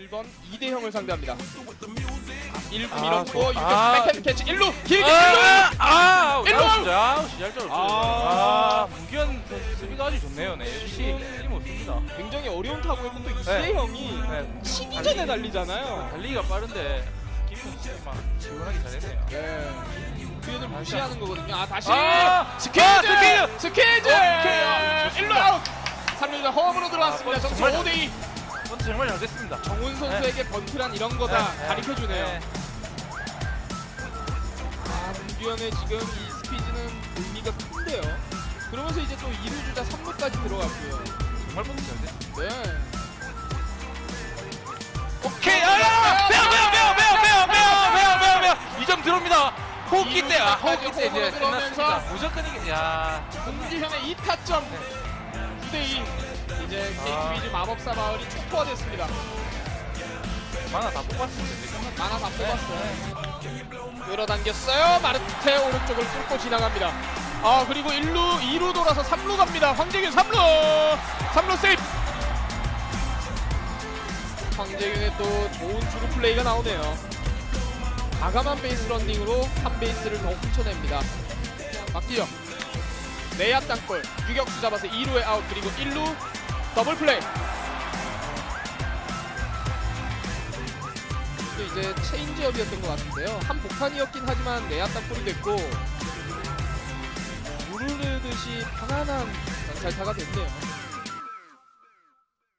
1번 이대형을 상대합니다. 1구 아, 밀었고 저- 유격수 아. 백핸드 캐치 1루 길게 1루 아, 아. 아웃이 잘 줬죠. 아. 아, 선수 수비가 아주 좋네요. 네, 역시 틀림없습니다. 굉장히 어려운 타구였고 또 이대형이 네, 치기 전에 달리잖아요. 달리기가 빠른데 선수가 지원하기 잘했네요. 네. 표현을 무시하는 거거든요. 아 다시 아, 스퀴즈 아, 스퀴즈! 스퀴즈 오케이. 1루 아웃 3루자 홈으로 들어왔습니다. 아, 점수 정말 5대2 번트 정말 잘 됐습니다. 정훈 선수에게 번트란 이런 거다 네, 네. 가르쳐 주네요. 네. 아, 문규현의 지금 이 스피드는 의미가 큰데요. 그러면서 이제 또 2루 주자 3루까지 들어갔고요. 정말 번트 잘 됐습니다. 네. 오케이, 아, 야! 매워, 매워, 매워, 매워, 매워, 매워, 매워, 매워, 매워. 2점 들어옵니다. 호흡기 때, 아, 호흡기 때 이제 호흡으로 끝났습니다. 들어오면서 무조건 이게, 야. 문규현의 2타점 9대2 이제 아. KT위즈 마법사 마을이 초토화됐습니다. 만화 다 뽑았습니다. 이제 끝났 만화 다 네. 뽑았어요. 끌어당겼어요. 마르테 오른쪽을 뚫고 지나갑니다. 아 그리고 1루, 2루 돌아서 3루 갑니다. 황재균 3루! 3루 세이프! 황재균의 또 좋은 주루 플레이가 나오네요. 과감한 베이스 런닝으로 한 베이스를 더 훔쳐냅니다. 막기죠. 내야 땅볼 유격수 잡아서 2루에 아웃 그리고 1루 더블 플레이. 또 이제 체인지업이었던 것 같은데요. 한 복판이었긴 하지만 내야 땅볼이 됐고 무르르듯이 편안한 정찰타가 됐네요.